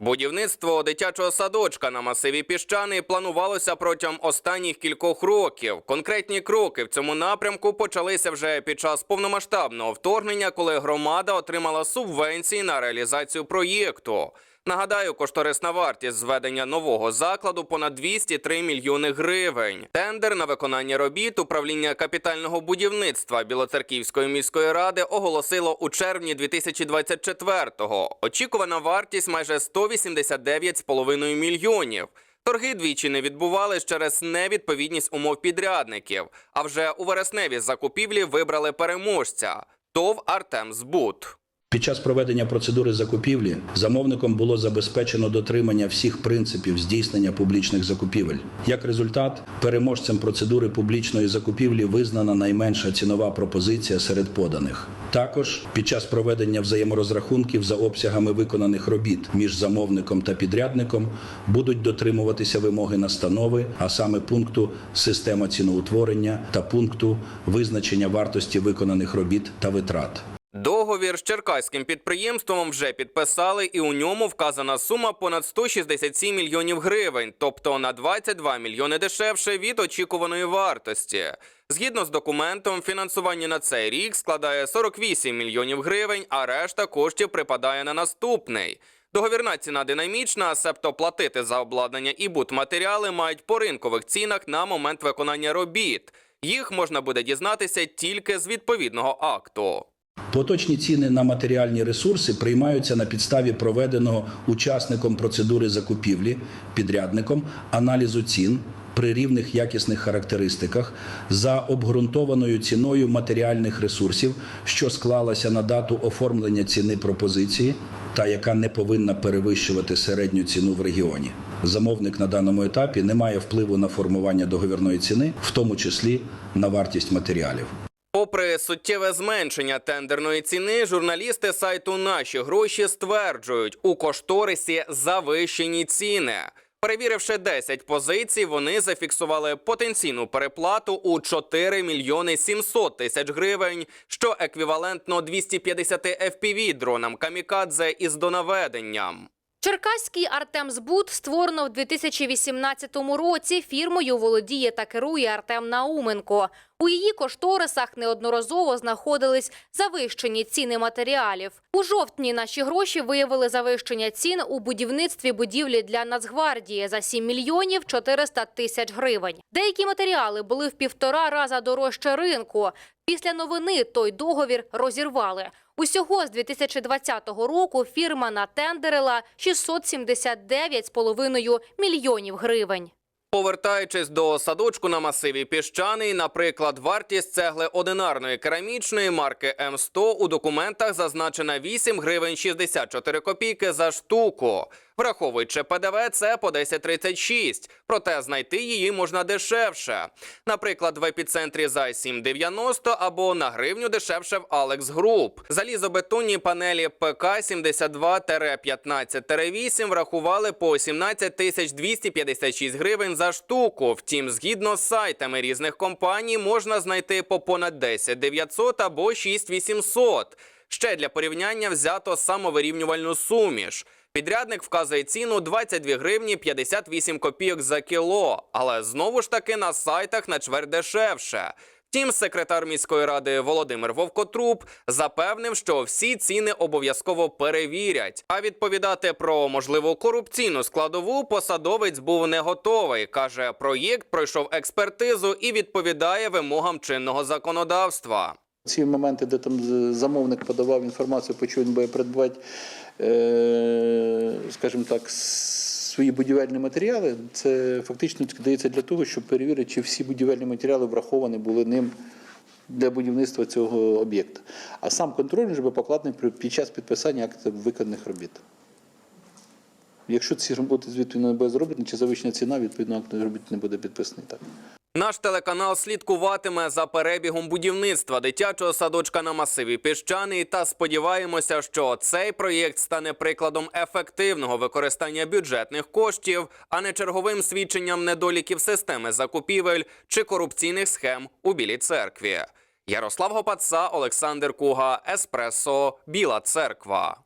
Будівництво дитячого садочка на масиві Піщани планувалося протягом останніх кількох років. Конкретні кроки в цьому напрямку почалися вже під час повномасштабного вторгнення, коли громада отримала субвенції на реалізацію проєкту. Нагадаю, кошторисна вартість зведення нового закладу понад 203 мільйони гривень. Тендер на виконання робіт управління капітального будівництва Білоцерківської міської ради оголосило у червні 2024-го. Очікувана вартість майже 189,5 мільйонів. Торги двічі не відбувались через невідповідність умов підрядників. А вже у вересневі закупівлі вибрали переможця ТОВ Артем Збут. Під час проведення процедури закупівлі замовником було забезпечено дотримання всіх принципів здійснення публічних закупівель. Як результат, переможцем процедури публічної закупівлі визнана найменша цінова пропозиція серед поданих. Також під час проведення взаєморозрахунків за обсягами виконаних робіт між замовником та підрядником будуть дотримуватися вимоги настанови, а саме пункту система ціноутворення та пункту визначення вартості виконаних робіт та витрат. Договір з черкаським підприємством вже підписали, і у ньому вказана сума понад 167 мільйонів гривень, тобто на 22 мільйони дешевше від очікуваної вартості. Згідно з документом, фінансування на цей рік складає 48 мільйонів гривень, а решта коштів припадає на наступний. Договірна ціна динамічна, себто платити за обладнання і будматеріали мають по ринкових цінах на момент виконання робіт. Їх можна буде дізнатися тільки з відповідного акту. Поточні ціни на матеріальні ресурси приймаються на підставі проведеного учасником процедури закупівлі підрядником аналізу цін при рівних якісних характеристиках за обґрунтованою ціною матеріальних ресурсів, що склалася на дату оформлення ціни пропозиції та яка не повинна перевищувати середню ціну в регіоні. Замовник на даному етапі не має впливу на формування договірної ціни, в тому числі на вартість матеріалів. Попри суттєве зменшення тендерної ціни, журналісти сайту Наші гроші стверджують, у кошторисі завищені ціни. Перевіривши 10 позицій, вони зафіксували потенційну переплату у 4 мільйони 700 тисяч гривень, що еквівалентно 250 FPV дронам камікадзе із донаведенням. Черкаський Артем Збут створено в 2018 році. Фірмою володіє та керує Артем Науменко. У її кошторисах неодноразово знаходились завищені ціни матеріалів. У жовтні наші гроші виявили завищення цін у будівництві будівлі для Нацгвардії за 7 мільйонів 400 тисяч гривень. Деякі матеріали були в півтора раза дорожче ринку. Після новини той договір розірвали. Усього з 2020 року фірма натендерила 679,5 мільйонів гривень. Повертаючись до садочку на масиві піщаний, наприклад, вартість цегли одинарної керамічної марки М100 у документах зазначена 8 гривень 64 копійки за штуку. Враховуючи ПДВ, це по 10,36, проте знайти її можна дешевше. Наприклад, в епіцентрі за 7,90 або на гривню дешевше в Алекс Груп. Залізобетонні панелі ПК 72-15-8 врахували по 17 тисяч 256 гривень за штуку. Втім, згідно з сайтами різних компаній, можна знайти по понад 10 900 або 6 800. Ще для порівняння взято самовирівнювальну суміш. Підрядник вказує ціну 22 гривні 58 копійок за кіло, але знову ж таки на сайтах на чверть дешевше. Втім, секретар міської ради Володимир Вовкотруб запевнив, що всі ціни обов'язково перевірять. А відповідати про можливу корупційну складову посадовець був не готовий. каже, проєкт пройшов експертизу і відповідає вимогам чинного законодавства. Ці моменти, де там замовник подавав інформацію, по чому він буде придбати, е, скажімо так, свої будівельні матеріали, це фактично дається для того, щоб перевірити, чи всі будівельні матеріали враховані були ним для будівництва цього об'єкта. А сам контроль вже буде покладений під час підписання актів виконаних робіт. Якщо ці роботи звідти не буде зроблені, чи завищена ціна, відповідно, акт робіт не буде підписаний так. Наш телеканал слідкуватиме за перебігом будівництва дитячого садочка на масиві піщаний та сподіваємося, що цей проєкт стане прикладом ефективного використання бюджетних коштів, а не черговим свідченням недоліків системи закупівель чи корупційних схем у Білій церкві. Ярослав Гопаца, Олександр Куга, Еспресо, Біла Церква.